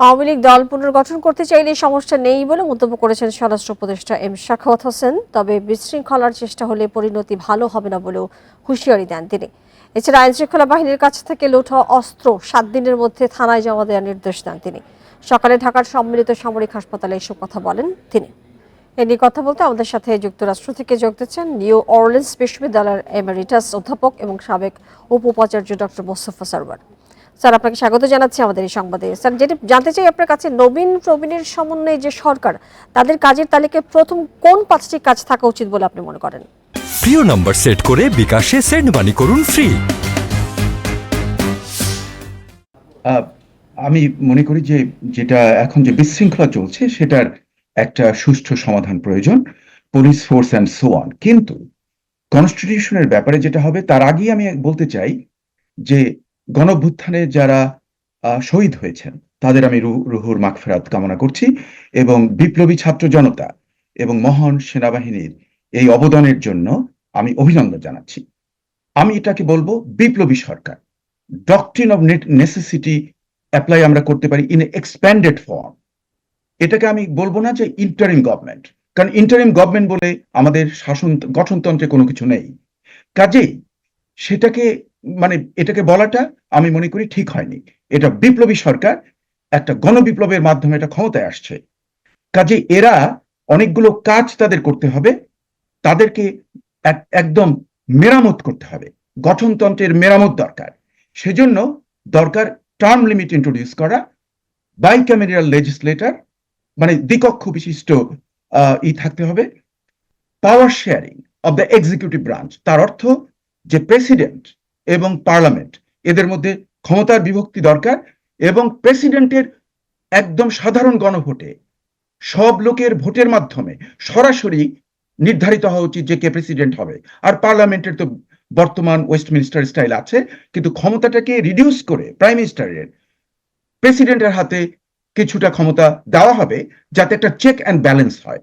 আওয়ামী লীগ দল পুনর্গঠন করতে চাইলে সমস্যা নেই বলে মন্তব্য করেছেন স্বরাষ্ট্র উপদেষ্টা এম শাখাওয়াত হোসেন। তবে বিশৃঙ্খলার চেষ্টা হলে পরিণতি ভালো হবে না বলেও হুঁশিয়ারি দেন তিনি। এছাড়া আইনশৃঙ্খলা বাহিনীর কাছ থেকে লুঠা অস্ত্র সাত দিনের মধ্যে থানায় জমা দেওয়ার নির্দেশ দেন তিনি। সকালে ঢাকার সম্মিলিত সামরিক হাসপাতালে এসব কথা বলেন তিনি। এ নিয়ে কথা বলতে আমাদের সাথে যুক্তরাষ্ট্র থেকে যোগ দিচ্ছেন নিউ অরলেন্স বিশ্ববিদ্যালয়ের এমারিটাস অধ্যাপক এবং সাবেক উপ উপাচার্য ডক্টর মোস্তফা সরওয়ার। স্যার আপনাকে স্বাগত জানাচ্ছি আমাদের এই সংবাদে। স্যার যেটি জানতে চাই আপনার কাছে নবীন প্রবীণের সমন্বয়ে যে সরকার তাদের কাজের তালিকায় প্রথম কোন পাঁচটি কাজ থাকা উচিত বলে আপনি মনে করেন? প্রিয় নম্বর সেট করে বিকাশে সেন্ড মানি করুন ফ্রি। আহ, আমি মনে করি যে যেটা এখন যে বিশৃঙ্খলা চলছে সেটার একটা সুষ্ঠু সমাধান প্রয়োজন police force and so on কিন্তু কনস্টিটিউশনের ব্যাপারে যেটা হবে তার আগেই আমি বলতে চাই যে গণভ্যুত্থানে যারা শহীদ হয়েছেন, তাদের আমি রুহুর মাগফেরাত কামনা করছি এবং বিপ্লবী ছাত্র জনতা এবং মহান সেনাবাহিনীর এই অবদানের জন্য আমি অভিনন্দন জানাচ্ছি। আমি এটাকে বলব বিপ্লবী সরকার। ডকট্রিন অফ নেসেসিটি অ্যাপ্লাই আমরা করতে পারি ইন এক্সপ্যান্ডেড ফর্ম এটাকে আমি বলব না যে ইন্টারিম গভর্নমেন্ট কারণ ইন্টারিম গভর্নমেন্ট বলে আমাদের শাসন, গঠনতন্ত্রে কোনো কিছু নেই। কাজেই সেটাকে মানে এটাকে বলাটা আমি মনে করি ঠিক হয়নি। এটা বিপ্লবী সরকার একটা গণবিপ্লবের মাধ্যমে এটা ক্ষমতায় আসছে। কাজে এরা অনেকগুলো কাজ তাদের করতে হবে, তাদেরকে একদম মেরামত করতে হবে। গঠনতন্ত্রের মেরামত দরকার। সেজন্য দরকার টার্ম লিমিট ইন্ট্রোডিউস করা বাইক্যামেরিয়াল লেজিসলেটর মানে দ্বিকক্ষ বিশিষ্ট ই থাকতে হবে। Power sharing of the executive branch তার অর্থ যে প্রেসিডেন্ট এবং পার্লামেন্ট। এদের মধ্যে ক্ষমতার বিভক্তি দরকার এবং প্রেসিডেন্টের একদম সাধারণ গণভোটে সব লোকের ভোটের মাধ্যমে সরাসরি নির্ধারিত হওয়া উচিত যে কে প্রেসিডেন্ট হবে। আর পার্লামেন্টের তো বর্তমান ওয়েস্টমিনিস্টার স্টাইল আছে, কিন্তু ক্ষমতাটাকে রিডিউস করে প্রাইম মিনিস্টারের প্রেসিডেন্টের হাতে কিছুটা ক্ষমতা দেওয়া হবে যাতে একটা চেক অ্যান্ড ব্যালেন্স হয়।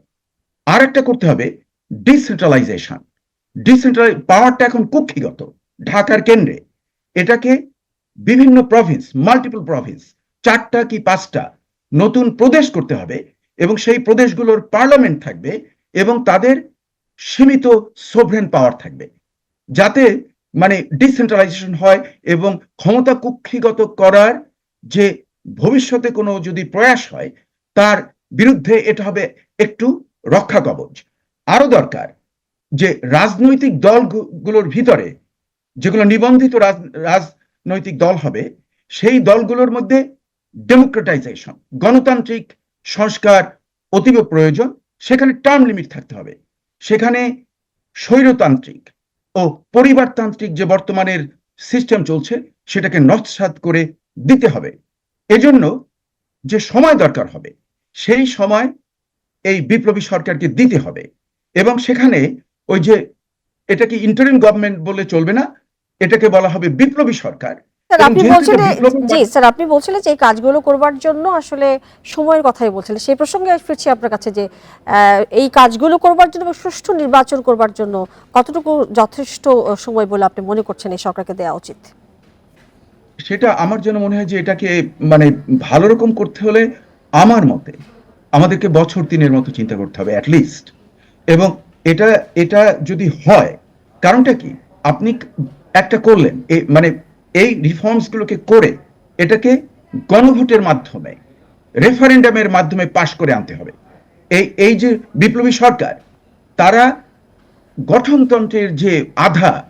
আর একটা করতে হবে ডিসেন্ট্রালাইজেশন ডিসেন্ট্রাল পাওয়ারটা এখন কুক্ষিগত। ঢাকার কেন্দ্রে। এটাকে বিভিন্ন প্রভিন্স মাল্টিপল প্রভিন্স চারটা কি পাঁচটা নতুন প্রদেশ করতে হবে এবং সেই প্রদেশগুলোর পার্লামেন্ট থাকবে এবং তাদের সীমিত সোভরেন পাওয়ার থাকবে। যাতে মানে ডিসেন্ট্রালাইজেশন হয় এবং ক্ষমতা কুক্ষিগত করার যে ভবিষ্যতে কোনো যদি প্রয়াস হয়, তার বিরুদ্ধে এটা হবে একটু রক্ষা কবচ আরও দরকার যে রাজনৈতিক দলগুলোর ভিতরে যেগুলো নিবন্ধিত রাজ- রাজনৈতিক দল হবে, সেই দলগুলোর মধ্যে ডেমোক্রেটাইজেশন গণতান্ত্রিক সংস্কার অতীব প্রয়োজন। সেখানে টার্ম লিমিট থাকতে হবে। সেখানে স্বৈরতান্ত্রিক ও পরিবারতান্ত্রিক যে বর্তমানের সিস্টেম চলছে, সেটাকে নৎসাত করে দিতে হবে। এজন্য যে সময় দরকার হবে, সেই সময় এই বিপ্লবী সরকারকে দিতে হবে। এবং সেখানে ওই যে এটাকে ইন্টারিম গভর্নমেন্ট বলে চলবে না? এটাকে বলা হবে বিপ্লবী সরকার। আপনি বলছিলেন জি স্যার আপনি বলছিলেন যে এই কাজগুলো করবার জন্য আসলে সময়ের কথাই বলছিলেন। সেই প্রসঙ্গে ফিরছি আপনার কাছে যে এই কাজগুলো করবার জন্য সুষ্ঠু নির্বাচন করবার জন্য কতটুকু যথেষ্ট সময় বলে আপনি মনে করছেন এই সরকারকে দেওয়া উচিত? সেটা আমার জন্য মনে হয় যে এটাকে মানে ভালো রকম করতে হলে আমার মতে আমাদেরকে বছর তিনের মতো চিন্তা করতে হবে লিস্ট এবং এটা এটা যদি হয় কারণটা কি? আপনি একটা করলেন মানে এই রিফর্মস গুলোকে করে এটাকে গণভোটের মাধ্যমে রেফারেন্ডামের মাধ্যমে পাশ করে আনতে হবে। এই এই যে বিপ্লবী সরকার তারা গঠনতন্ত্রের যে আধা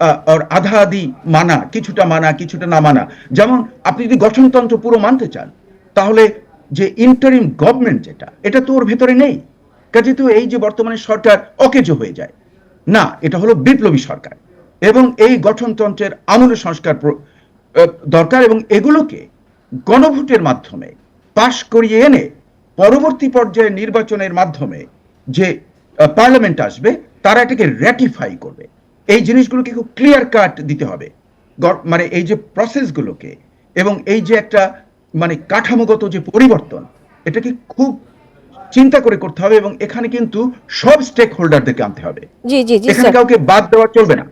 আহ, ওর আধা আধি মানা কিছুটা মানা কিছুটা না মানা যেমন আপনি যদি গঠনতন্ত্র পুরো মানতে চান তাহলে যে ইন্টারিম গভর্নমেন্ট যেটা এটা তো ওর ভেতরে নেই। কাজে তো এই যে বর্তমানে সরকার অকেজো হয়ে যায়। না এটা হলো বিপ্লবী সরকার। এবং এই গঠনতন্ত্রের আমূল সংস্কার দরকার এবং এগুলোকে গণভোটের মাধ্যমে পাশ করিয়ে এনে পরবর্তী পর্যায়ে নির্বাচনের মাধ্যমে যে পার্লামেন্ট আসবে তারা এটাকে র্যাটিফাই করবে। এই জিনিসগুলোকে খুব ক্লিয়ার কাট দিতে হবে। মানে এই যে প্রসেসগুলোকে এবং এই যে একটা মানে কাঠামোগত যে পরিবর্তন এটাকে খুব চিন্তা করে করতে হবে এবং এখানে কিন্তু সব স্টেক হোল্ডারদেরকে আনতে হবে। এখানে কাউকে বাদ দেওয়া চলবে না।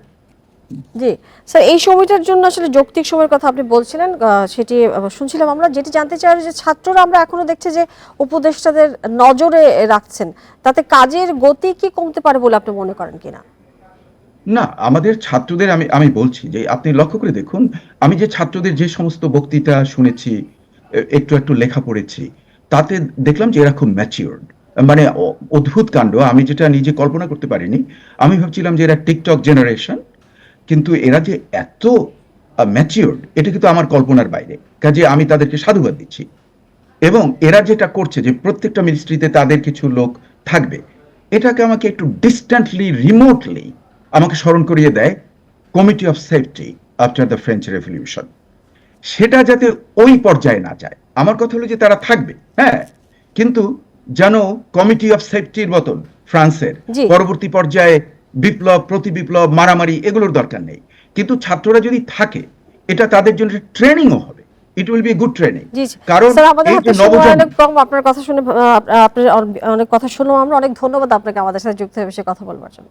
জি। স্যার এই সময়টার জন্য আসলে যৌক্তিক সময়ের কথা আপনি বলছিলেন সেটি শুনছিলাম আমরা, যেটি জানতে চাই যে ছাত্ররা আমরা এখনও দেখছি যে উপদেষ্টাদের নজরে রাখছেন, তাতে কাজের গতি কি কমতে পারে বলে আপনি মনে করেন কিনা? না, আমাদের ছাত্রদের আমি আমি বলছি যে আপনি লক্ষ্য করে দেখুন, আমি যে ছাত্রদের যে সমস্ত বক্তৃতা শুনেছি একটু একটু লেখা পড়েছি, তাতে দেখলাম যে এরা খুব ম্যাচিওর্ড মানে অদ্ভুত কাণ্ড, আমি যেটা নিজে কল্পনা করতে পারিনি, আমি ভাবছিলাম যে এরা টিকটক জেনারেশন কিন্তু এরা যে এত ম্যাচিওর্ড এটা কিন্তু আমার কল্পনার বাইরে। কাজে আমি তাদেরকে সাধুবাদ দিচ্ছি। এবং এরা যেটা করছে যে প্রত্যেকটা মিনিস্ট্রিতে তাদের কিছু লোক থাকবে এটাকে আমাকে একটু ডিস্ট্যান্টলি রিমোটলি আমাকে স্মরণ করিয়ে দেয় committee of safety after the French revolution সেটা যাতে ওই পর্যায়ে না যায়। আমার কথা হলো যে তারা থাকবে হ্যাঁ? কিন্তু যেন কমিটি অফ সেফটির মতন ফ্রান্সের পরবর্তী পর্যায়ে বিপ্লব প্রতি বিপ্লব মারামারি এগুলোর দরকার নেই। কিন্তু ছাত্ররা যদি থাকে এটা তাদের জন্য ট্রেনিংও হবে। It will be good training. কারণ আপনার কথা শুনে আপনার অনেক কথা শুনলাম। আমরা অনেক ধন্যবাদ আপনাকে আমাদের সাথে যুক্ত হয়ে কথা বলবার জন্য।